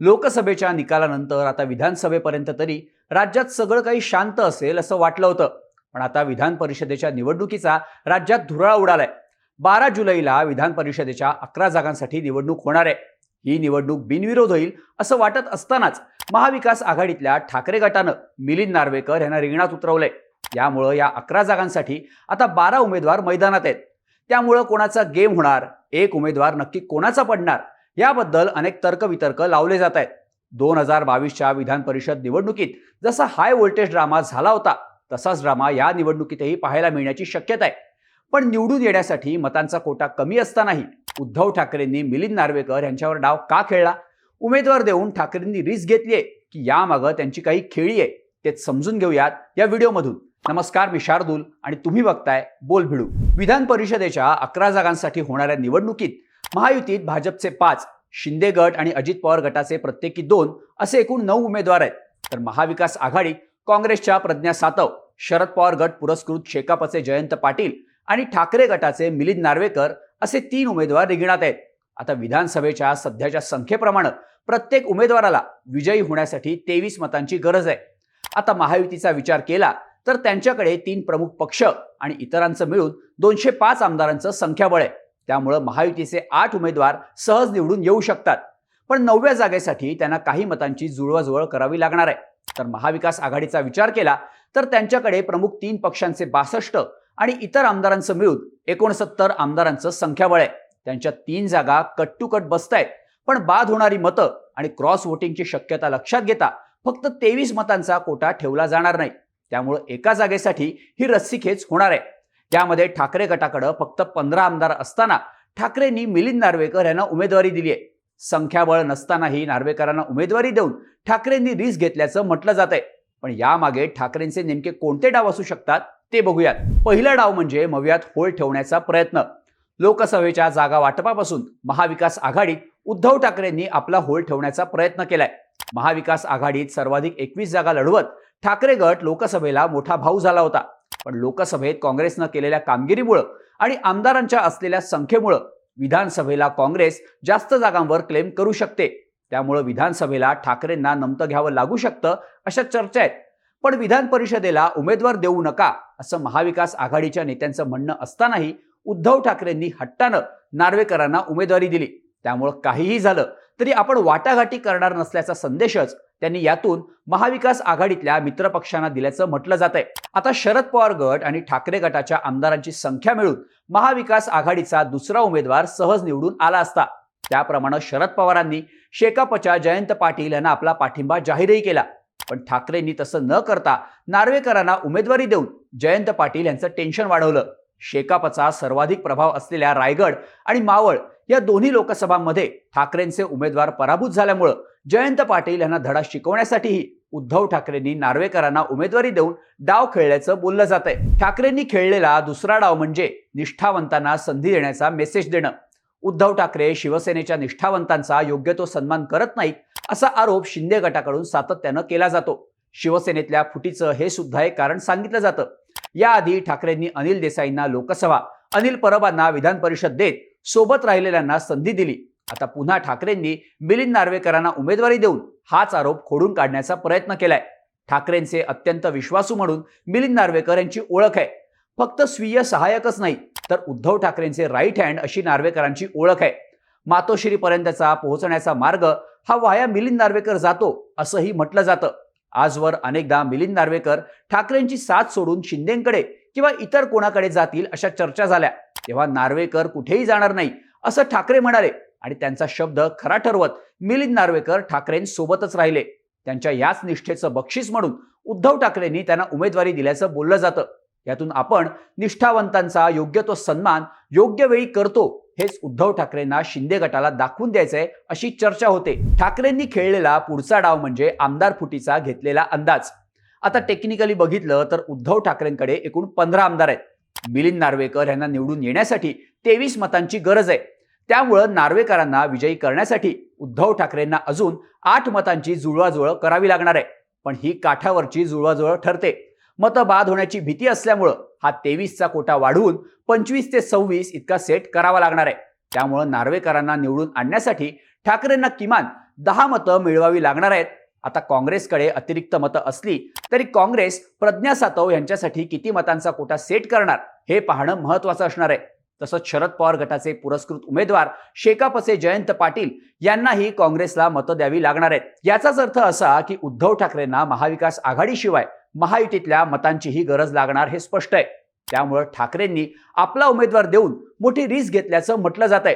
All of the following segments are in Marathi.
लोकसभेच्या निकालानंतर आता विधानसभेपर्यंत तरी राज्यात सगळं काही शांत असेल असं वाटलं होतं. पण आता विधान परिषदेच्या निवडणुकीचा राज्यात धुराळा उडालाय. बारा जुलैला विधान परिषदेच्या अकरा जागांसाठी निवडणूक होणार आहे. ही निवडणूक बिनविरोध होईल असं वाटत असतानाच महाविकास आघाडीतल्या ठाकरे गटानं मिलिंद नार्वेकर यांना रिंगणात उतरवलंय. यामुळं या अकरा जागांसाठी आता बारा उमेदवार मैदानात आहेत. त्यामुळं कोणाचा गेम होणार एक उमेदवार नक्की कोणाचा पडणार याबद्दल अनेक तर्कवितर्क लावले जात आहेत. दोन हजार बावीसच्या विधान परिषद निवडणुकीत जसा हाय व्होल्टेज ड्रामा झाला होता तसाच ड्रामा या निवडणुकीतही पाहायला मिळण्याची शक्यता आहे. पण निवडून येण्यासाठी मतांचा कोटा कमी असतानाही उद्धव ठाकरेंनी मिलिंद नार्वेकर यांच्यावर डाव का खेळला? उमेदवार देऊन ठाकरेंनी रिस्क घेतलीये की यामागं त्यांची काही खेळी आहे ते समजून घेऊयात या व्हिडिओमधून. नमस्कार मी शार्दूल आणि तुम्ही बघताय बोल भिडू. विधान परिषदेच्या अकरा जागांसाठी होणाऱ्या निवडणुकीत महायुतीत भाजपचे पाच शिंदे गट आणि अजित पवार गटाचे प्रत्येकी दोन असे एकूण नऊ उमेदवार आहेत. तर महाविकास आघाडी काँग्रेसच्या प्रज्ञा सातव शरद पवार गट पुरस्कृत शेकापचे जयंत पाटील आणि ठाकरे गटाचे मिलिंद नार्वेकर असे तीन उमेदवार रिंगणात आहेत. आता विधानसभेच्या सध्याच्या संख्येप्रमाणे प्रत्येक उमेदवाराला विजयी होण्यासाठी तेवीस मतांची गरज आहे. आता महायुतीचा विचार केला तर त्यांच्याकडे तीन प्रमुख पक्ष आणि इतरांचं मिळून दोनशे पाच आमदारांचं संख्याबळ आहे. त्यामुळं महायुतीचे आठ उमेदवार सहज निवडून येऊ शकतात. पण नवव्या जागेसाठी त्यांना काही मतांची जुळवाजुळव करावी लागणार आहे. तर महाविकास आघाडीचा विचार केला तर त्यांच्याकडे प्रमुख तीन पक्षांचे बासष्ट आणि इतर आमदारांचं मिळून एकोणसत्तर आमदारांचं संख्याबळ आहे. त्यांच्या तीन जागा कट टू कट बसतायत. पण बाद होणारी मतं आणि क्रॉस वोटिंगची शक्यता लक्षात घेता फक्त तेवीस मतांचा कोटा ठेवला जाणार नाही. त्यामुळं एका जागेसाठी ही रस्सीखेच होणार आहे. त्यामध्ये ठाकरे गटाकडं फक्त पंधरा आमदार असताना ठाकरेंनी मिलिंद नार्वेकर यांना उमेदवारी दिली आहे संख्याबळ नसतानाही नार्वेकरांना उमेदवारी देऊन ठाकरेंनी रिस्क घेतल्याचं म्हटलं जात आहे पण यामागे ठाकरेंचे नेमके कोणते डाव असू शकतात ते बघूयात. पहिला डाव म्हणजे मव्यात होळ ठेवण्याचा प्रयत्न. लोकसभेच्या जागा वाटपापासून महाविकास आघाडीत उद्धव ठाकरेंनी आपला होळ ठेवण्याचा प्रयत्न केलाय. महाविकास आघाडीत सर्वाधिक एकवीस जागा लढवत ठाकरे गट लोकसभेला मोठा भाऊ झाला होता. पण लोकसभेत काँग्रेसनं केलेल्या कामगिरीमुळं आणि आमदारांच्या असलेल्या संख्येमुळं विधानसभेला काँग्रेस जास्त जागांवर क्लेम करू शकते. त्यामुळं विधानसभेला ठाकरेंना नमतं घ्यावं लागू शकतं अशा चर्चा आहेत. पण विधान परिषदेला उमेदवार देऊ नका असं महाविकास आघाडीच्या नेत्यांचं म्हणणं असतानाही उद्धव ठाकरेंनी हट्टानं नार्वेकरांना उमेदवारी दिली. त्यामुळं काहीही झालं तरी आपण वाटाघाटी करणार नसल्याचा संदेशच त्यांनी यातून महाविकास आघाडीतल्या मित्रपक्षांना दिल्याचं म्हटलं जात आहे आता शरद पवार गट आणि ठाकरे गटाच्या आमदारांची संख्या मिळून महाविकास आघाडीचा दुसरा उमेदवार सहज निवडून आला असता. त्याप्रमाणे शरद पवारांनी शेकापच्या जयंत पाटील यांना आपला पाठिंबा जाहीरही केला. पण ठाकरेंनी तसं न करता नार्वेकरांना उमेदवारी देऊन जयंत पाटील यांचं टेन्शन वाढवलं. शेकापचा सर्वाधिक प्रभाव असलेल्या रायगड आणि मावळ या दोन्ही लोकसभांमध्ये ठाकरेंचे उमेदवार पराभूत झाल्यामुळं जयंत पाटील यांना धडा शिकवण्यासाठीही उद्धव ठाकरेंनी नार्वेकरांना उमेदवारी देऊन डाव खेळल्याचं बोललं जात आहे ठाकरेंनी खेळलेला दुसरा डाव म्हणजे निष्ठावंतांना संधी देण्याचा मेसेज देणं. उद्धव ठाकरे शिवसेनेच्या निष्ठावंतांचा योग्य तो सन्मान करत नाहीत असा आरोप शिंदे गटाकडून सातत्यानं केला जातो. शिवसेनेतल्या फुटीचं हे सुद्धा एक कारण सांगितलं जातं. याआधी ठाकरेंनी अनिल देसाईंना लोकसभा अनिल परबांना विधान परिषद देत सोबत राहिलेल्यांना संधी दिली. आता पुन्हा ठाकरेंनी मिलिंद नार्वेकरांना उमेदवारी देऊन हाच आरोप खोडून काढण्याचा प्रयत्न केलाय. ठाकरेंचे अत्यंत विश्वासू म्हणून मिलिंद नार्वेकर यांची ओळख आहे. फक्त स्वीय सहाय्यकच नाही तर उद्धव ठाकरेंचे राईट हँड अशी नार्वेकरांची ओळख आहे. मातोश्रीपर्यंतचा पोहोचण्याचा मार्ग हा वाया मिलिंद नार्वेकर जातो असंही म्हटलं जातं. आजवर अनेकदा मिलिंद नार्वेकर ठाकरेंची साथ सोडून शिंदेकडे किंवा इतर कोणाकडे जातील अशा चर्चा झाल्या. तेव्हा नार्वेकर कुठेही जाणार नाही असं ठाकरे म्हणाले. आणि त्यांचा शब्द खरा ठरवत मिलिंद नार्वेकर ठाकरेंसोबतच राहिले. त्यांच्या याच निष्ठेचं बक्षीस म्हणून उद्धव ठाकरेंनी त्यांना उमेदवारी दिल्याचं बोललं जातं. यातून आपण निष्ठावंतांचा योग्य तो सन्मान योग्य वेळी करतो हेच उद्धव ठाकरेंना शिंदे गटाला दाखवून द्यायचंय अशी चर्चा होते. ठाकरेंनी खेळलेला पुढचा डाव म्हणजे आमदार फुटीचा घेतलेला अंदाज. आता टेक्निकली बघितलं तर उद्धव ठाकरेंकडे एकूण पंधरा आमदार आहेत. मिलिंद नार्वेकर यांना निवडून येण्यासाठी तेवीस मतांची गरज आहे. त्यामुळं नार्वेकरांना विजयी करण्यासाठी उद्धव ठाकरेंना अजून आठ मतांची जुळवाजुळव करावी लागणार आहे. पण ही काठावरची जुळवाजुळव ठरते. मतं बाद होण्याची भीती असल्यामुळं हा तेवीसचा कोटा वाढवून पंचवीस ते सव्वीस इतका सेट करावा लागणार आहे. त्यामुळं नार्वेकरांना निवडून आणण्यासाठी ठाकरेंना किमान दहा मतं मिळवावी लागणार आहेत. आता काँग्रेसकडे अतिरिक्त मतं असली तरी काँग्रेस प्रज्ञा सातव यांच्यासाठी किती मतांचा कोटा सेट करणार हे पाहणं महत्वाचं असणार आहे. तसंच शरद पवार गटाचे पुरस्कृत उमेदवार शेकापचे जयंत पाटील यांनाही काँग्रेसला मतं द्यावी लागणार आहेत. याचाच अर्थ असा की उद्धव ठाकरेंना महाविकास आघाडीशिवाय महायुतीतल्या मतांचीही गरज लागणार हे स्पष्ट आहे. त्यामुळं ठाकरेंनी आपला उमेदवार देऊन मोठी रिस्क घेतल्याचं म्हटलं जात आहे.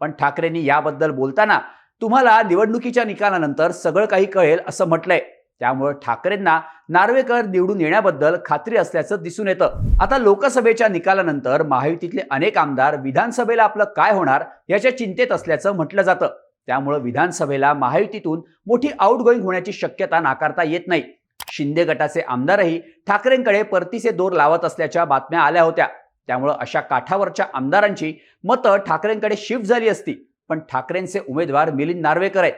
पण ठाकरेंनी याबद्दल बोलताना तुम्हाला निवडणुकीच्या निकालानंतर सगळं काही कळेल असं म्हटलंय. त्यामुळे ठाकरेंना नार्वेकर निवडून येण्याबद्दल खात्री असल्याचं दिसून येतं. आता लोकसभेच्या निकालानंतर महायुतीतले अनेक आमदार विधानसभेला आपलं काय होणार याच्या चिंतेत असल्याचं म्हटलं जातं. त्यामुळे विधानसभेला महायुतीतून मोठी आउटगोईंग होण्याची शक्यता नाकारता येत नाही. शिंदे गटाचे आमदारही ठाकरेंकडे परतीचे दोर लावत असल्याच्या बातम्या आल्या होत्या. त्यामुळं अशा काठावरच्या आमदारांची मतं ठाकरेंकडे शिफ्ट झाली असती. पण ठाकरेंचे उमेदवार मिलिंद नार्वेकर आहेत.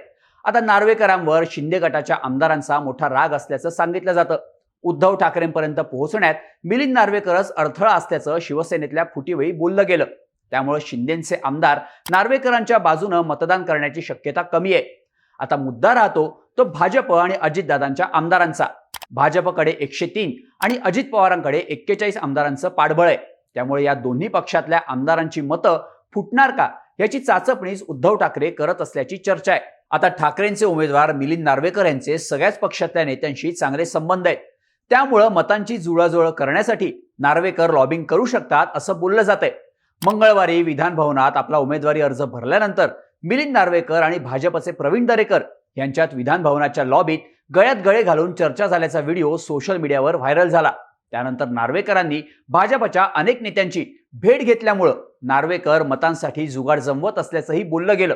आता नार्वेकरांवर शिंदे गटाच्या आमदारांचा मोठा राग असल्याचं सांगितलं जातं. उद्धव ठाकरेंपर्यंत पोहोचण्यात मिलिंद नार्वेकरच अडथळा असल्याचं शिवसेनेतल्या फुटीवेळी बोललं गेलं. त्यामुळे शिंदेचे आमदार नार्वेकरांच्या बाजूनं मतदान करण्याची शक्यता कमी आहे. आता मुद्दा राहतो तो भाजप आणि अजितदादांच्या आमदारांचा. भाजपकडे एकशे तीन आणि अजित पवारांकडे एक्केचाळीस आमदारांचं पाठबळ आहे. त्यामुळे या दोन्ही पक्षातल्या आमदारांची मतं फुटणार का याची चाचपणीच उद्धव ठाकरे करत असल्याची चर्चा आहे. आता ठाकरेंचे उमेदवार मिलिंद नार्वेकर यांचे सगळ्याच पक्षातल्या नेत्यांशी चांगले संबंध आहेत. त्यामुळं मतांची जुळाजुळ करण्यासाठी नार्वेकर लॉबिंग करू शकतात असं बोललं जात आहे मंगळवारी विधान भवनात आपला उमेदवारी अर्ज भरल्यानंतर मिलिंद नार्वेकर आणि भाजपचे प्रवीण दरेकर यांच्यात विधान भवनाच्या लॉबीत गळ्यात गळे घालून चर्चा झाल्याचा व्हिडिओ सोशल मीडियावर व्हायरल झाला. त्यानंतर नार्वेकरांनी भाजपच्या अनेक नेत्यांची भेट घेतल्यामुळं नार्वेकर मतांसाठी जुगाड जमवत असल्याचंही बोललं गेलं.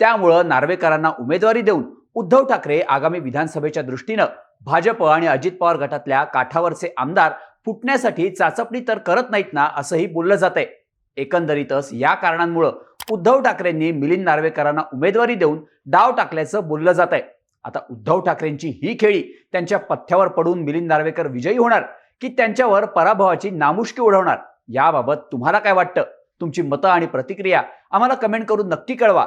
त्यामुळं नार्वेकरांना उमेदवारी देऊन उद्धव ठाकरे आगामी विधानसभेच्या दृष्टीनं भाजप आणि अजित पवार गटातल्या काठावरचे आमदार फुटण्यासाठी चाचपणी तर करत नाहीत ना असंही बोललं जात आहे एकंदरीतच या कारणांमुळं उद्धव ठाकरेंनी मिलिंद नार्वेकरांना उमेदवारी देऊन डाव टाकल्याचं बोललं जात आहे आता उद्धव ठाकरेंची ही खेळी त्यांच्या पथ्यावर पडून मिलिंद नार्वेकर विजयी होणार की त्यांच्यावर पराभवाची नामुष्की उडवणार याबाबत तुम्हाला काय वाटतं? तुमची मतं आणि प्रतिक्रिया आम्हाला कमेंट करून नक्की कळवा.